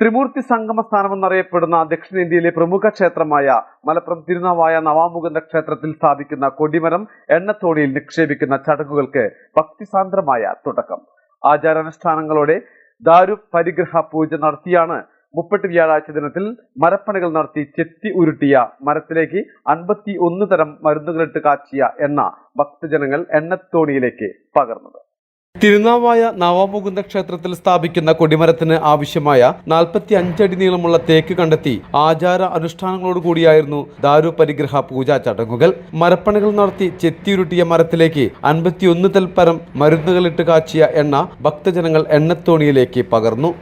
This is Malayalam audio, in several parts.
ത്രിമൂർത്തി സംഗമ സ്ഥാനമെന്നറിയപ്പെടുന്ന ദക്ഷിണേന്ത്യയിലെ പ്രമുഖ ക്ഷേത്രമായ മലപ്പുറം തിരുനാവായ നവാമുകുന്ദ ക്ഷേത്രത്തിൽ സ്ഥാപിക്കുന്ന കൊടിമരം എണ്ണത്തോണിയിൽ നിക്ഷേപിക്കുന്ന ചടങ്ങുകൾക്ക് ഭക്തിസാന്ദ്രമായ തുടക്കം. ആചാരാനുഷ്ഠാനങ്ങളോടെ ദാരു പരിഗ്രഹ പൂജ നടത്തിയാണ് മുപ്പെട്ട് വ്യാഴാഴ്ച ദിനത്തിൽ മരപ്പണികൾ നടത്തി ചെത്തി ഉരുട്ടിയ മരത്തിലേക്ക് അൻപത്തി ഒന്ന് തരം മരുന്നുകളിട്ട് കാച്ചിയ എന്ന ഭക്തജനങ്ങൾ എണ്ണത്തോണിയിലേക്ക് പകർന്നത്. തിരുനാവായ നവമുകുന്ദ ക്ഷേത്രത്തിൽ സ്ഥാപിക്കുന്ന കൊടിമരത്തിന് ആവശ്യമായ നാൽപ്പത്തി അഞ്ചടി നീളമുള്ള തേക്ക് കണ്ടെത്തി ആചാര അനുഷ്ഠാനങ്ങളോടുകൂടിയായിരുന്നു ദാരു പരിഗ്രഹ പൂജാ ചടങ്ങുകൾ. മരപ്പണികൾ നടത്തി ചെത്തിയുരുട്ടിയ മരത്തിലേക്ക് അൻപത്തിയൊന്ന് തൽപ്പരം മരുന്നുകളിട്ട് കാച്ചിയ എണ്ണ ഭക്തജനങ്ങൾ എണ്ണത്തോണിയിലേക്ക് പകർന്നു.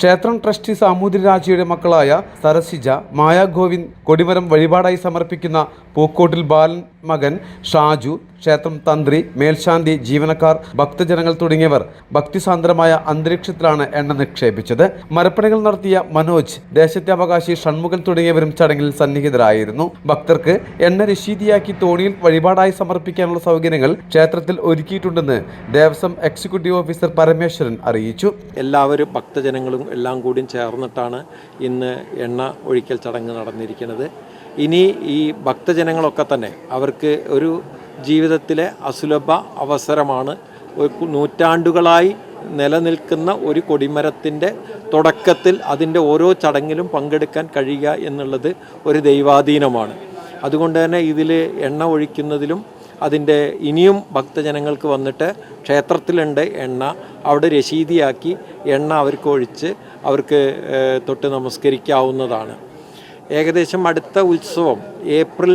ക്ഷേത്രം ട്രസ്റ്റി സാമൂതിരി രാജയുടെ മക്കളായ സരസിജ മായ ഗോവിന്ദ് കൊടിമരം വഴിപാടായി സമർപ്പിക്കുന്ന പൂക്കോട്ടിൽ ബാലൻ മകൻ ഷാജു ക്ഷേത്രം തന്ത്രി മേൽശാന്തി ജീവനക്കാർ ഭക്തജനങ്ങൾ തുടങ്ങിയവർ ഭക്തിസാന്ദ്രമായ അന്തരീക്ഷത്തിലാണ് എണ്ണ നിക്ഷേപിച്ചത്. മരപ്പണികൾ നടത്തിയ മനോജ് ദേശത്തെ അവകാശി ഷൺമുഖൻ തുടങ്ങിയവരും ചടങ്ങിൽ സന്നിഹിതരായിരുന്നു. ഭക്തർക്ക് എണ്ണ രശീതിയാക്കി തോണിയിൽ വഴിപാടായി സമർപ്പിക്കാനുള്ള സൗകര്യങ്ങൾ ക്ഷേത്രത്തിൽ ഒരുക്കിയിട്ടുണ്ടെന്ന് ദേവസ്വം എക്സിക്യൂട്ടീവ് ഓഫീസർ പരമേശ്വരൻ അറിയിച്ചു. എല്ലാവരും ഭക്തജനങ്ങളും എല്ലാം കൂടി ചേർന്നിട്ടാണ് ഇന്ന് എണ്ണ ഒഴിക്കൽ ചടങ്ങ് നടന്നിരിക്കുന്നത്. ഇനി ഈ ഭക്തജനങ്ങളൊക്കെ തന്നെ അവർക്ക് ഒരു ജീവിതത്തിലെ അസുലഭ അവസരമാണ്. നൂറ്റാണ്ടുകളായി നിലനിൽക്കുന്ന ഒരു കൊടിമരത്തിന്റെ തുടക്കത്തിൽ അതിന്റെ ഓരോ ചടങ്ങിലും പങ്കെടുക്കാൻ കഴിയുക എന്നുള്ളത് ഒരു ദൈവാധീനമാണ്. അതുകൊണ്ട് തന്നെ ഇതിൽ എണ്ണ ഒഴിക്കുന്നതിലും അതിന്റെ ഇനിയും ഭക്തജനങ്ങൾക്ക് വന്നിട്ട് ക്ഷേത്രത്തിലുണ്ട് എണ്ണ. അവിടെ രശീതിയാക്കി എണ്ണ അവർക്ക് ഒഴിച്ച് അവർക്ക് തൊട്ട് നമസ്കരിക്കാവുന്നതാണ്. ഏകദേശം അടുത്ത ഉത്സവം ഏപ്രിൽ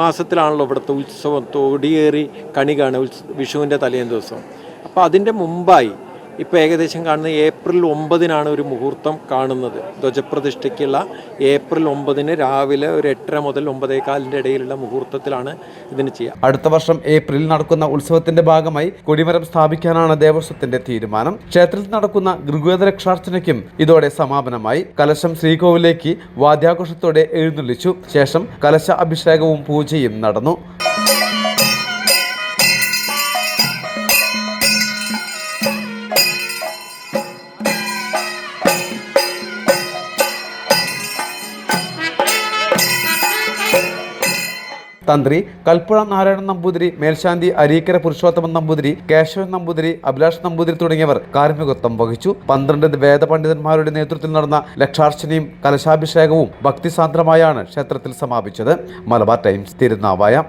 മാസത്തിലാണല്ലോ ഇവിടുത്തെ ഉത്സവം. തോടിയേറി കണി ഉത്സ വിഷുവിന്റെ തലേന്ന് ദിവസം. അപ്പോൾ അതിന്റെ മുമ്പായി ഇപ്പോൾ ഏകദേശം കാണുന്ന ഏപ്രിൽ ഒമ്പതിനാണ് ഒരു മുഹൂർത്തം കാണുന്നത്. ധ്വജപ്രതിഷ്ഠയ്ക്കുള്ള ഏപ്രിൽ ഒമ്പതിന് രാവിലെ ഒരു എട്ടര മുതൽ ഒമ്പതേകാലിന്റെ ഇടയിലുള്ള മുഹൂർത്തത്തിലാണ് ഇതിന് ചെയ്യുക അടുത്ത വർഷം ഏപ്രിലിൽ നടക്കുന്ന ഉത്സവത്തിന്റെ ഭാഗമായി കൊടിമരം സ്ഥാപിക്കാനാണ് ദേവസ്വത്തിന്റെ തീരുമാനം. ക്ഷേത്രത്തിൽ നടക്കുന്ന ഋഗ്വേദ രക്ഷാർച്ചനയ്ക്കും ഇതോടെ സമാപനമായി. കലശം ശ്രീകോവിലേക്ക് വാദ്യാഘോഷത്തോടെ എഴുന്നള്ളിച്ചു. ശേഷം കലശ അഭിഷേകവും പൂജയും നടന്നു. തന്ത്രി കൽപ്പുഴ നാരായണൻ നമ്പൂതിരി മേൽശാന്തി അരീക്കര പുരുഷോത്തമൻ നമ്പൂതിരി കേശവൻ നമ്പൂതിരി അഭിലാഷ് നമ്പൂതിരി തുടങ്ങിയവർ കാർമ്മികത്വം വഹിച്ചു. പന്ത്രണ്ട് വേദപണ്ഡിതന്മാരുടെ നേതൃത്വത്തിൽ നടന്ന ലക്ഷാർച്ചനയും കലശാഭിഷേകവും ഭക്തിസാന്ദ്രമായാണ് ക്ഷേത്രത്തിൽ സമാപിച്ചത്. മലബാർ ടൈംസ് തിരുനാവായ.